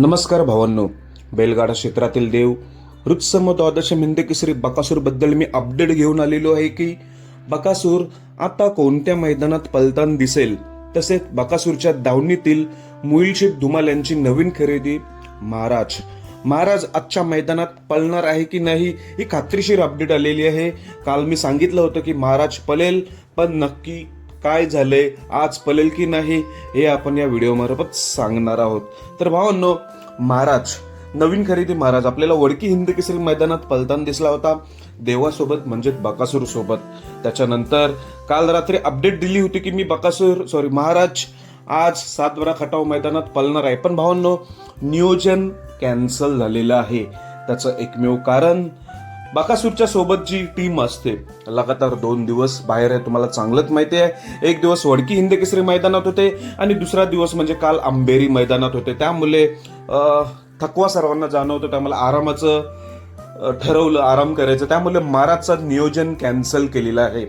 नमस्कार भावांनो. बैलगाडा क्षेत्रातील देव रुत्सम द्वादश मिंदे केसरी बकासूरबद्दल मी अपडेट घेऊन आलेलो आहे की बकासूर आता कोणत्या मैदानात पलतान दिसेल? तसेच बकासूरच्या दावणीतील मुईलशेख धुमाल यांची नवीन खरेदी महाराज. महाराज आजच्या मैदानात पळणार आहे की नाही ही खात्रीशीर अपडेट आलेली आहे. काल मी सांगितलं होतं की महाराज पळेल पण नक्की काय झाले आज पलेल की नाही हे आपण या व्हिडिओमार्फत सांगणार आहोत. तर भावांनो महाराज नवीन खरेदी महाराज आपल्याला वडकी हिंद केसरी मैदानात पलताना दिसला होता. देवासोबत म्हणजे बकासूर सोबत त्याच्यानंतर काल रात्री अपडेट दिली होती की मी बकासूर सॉरी महाराज आज सातबारा खटाव मैदानात पलणार आहे. पण भावांनो नियोजन कॅन्सल झालेलं आहे. त्याचं एकमेव कारण बकासूरच्या सोबत जी टीम असते लगातार दोन दिवस बाहेर आहे तुम्हाला चांगलंच माहिती आहे. एक दिवस वडकी हिंद केसरी मैदानात होते आणि दुसरा दिवस म्हणजे काल आंबेरी मैदानात होते. त्यामुळे थकवा सर्वांना जाणवतो त्यामुळे आरामाचं ठरवलं आराम करायचं. त्यामुळे महाराजचं नियोजन कॅन्सल केलेलं आहे.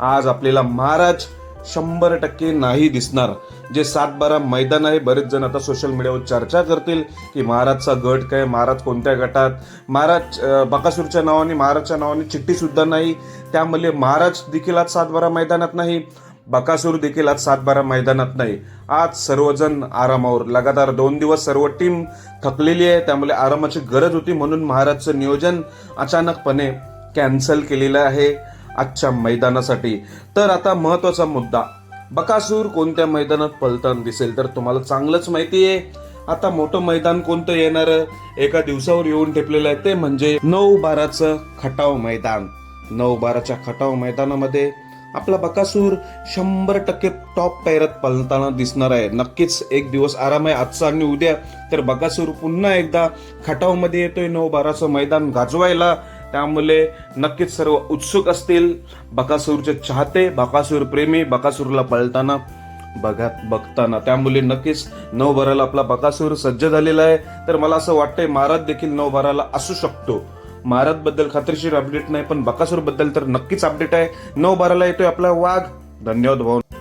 आज आपल्याला महाराज शंभर टक्के नाही दिसणार. जे सात बारा मैदान आहे बरेच जण आता सोशल मीडियावर चर्चा करतील की महाराजचा गट काय महाराज कोणत्या गटात? महाराज बकासूरच्या नावाने महाराजच्या नावाने चिठ्ठीसुद्धा नाही. त्यामुळे महाराज देखील आज सात बारा मैदानात नाही बकासूर देखील आज सात बारा मैदानात नाही. आज सर्वजण आरामावर लगातार दोन दिवस सर्व टीम थकलेली आहे त्यामुळे आरामाची गरज होती म्हणून महाराजचं नियोजन अचानकपणे कॅन्सल केलेलं आहे. आजच्या मैदानासाठी. तर आता महत्त्वाचा मुद्दा. बकासूर कोणत्या मैदानात पलताना दिसेल? तर तुम्हाला चांगलंच माहिती आहे. आता मोठं मैदान कोणतं येणार? एका दिवसावर येऊन ठेपलेलं आहे ते म्हणजे नऊ बाराचं खटाव मैदान. नऊ बाराच्या खटाव मैदानामध्ये आपला बकासूर शंभर टक्के टॉप पैरात पलताना दिसणार आहे. नक्कीच एक दिवस आराम आहे. आजचा आणि उद्या. तर बकासूर पुन्हा एकदा खटावमध्ये येतोय. नऊ बाराचं मैदान गाजवायला त्यामुळे नक्कीच सर्व उत्सुक असतील. बकासूरचे चाहते बकासूर प्रेमी बकासूरला पळताना बघत बघताना. त्यामुळे नक्कीच नऊ बाराला आपला बकासूर सज्ज झालेला आहे. तर मला असं वाटतंय महाराज देखील नऊ बाराला असू शकतो. महाराजबद्दल खात्रीशीर अपडेट नाही पण बकासूरबद्दल तर नक्कीच अपडेट आहे. नऊ बाराला येतोय आपला वाघ. धन्यवाद भाऊ.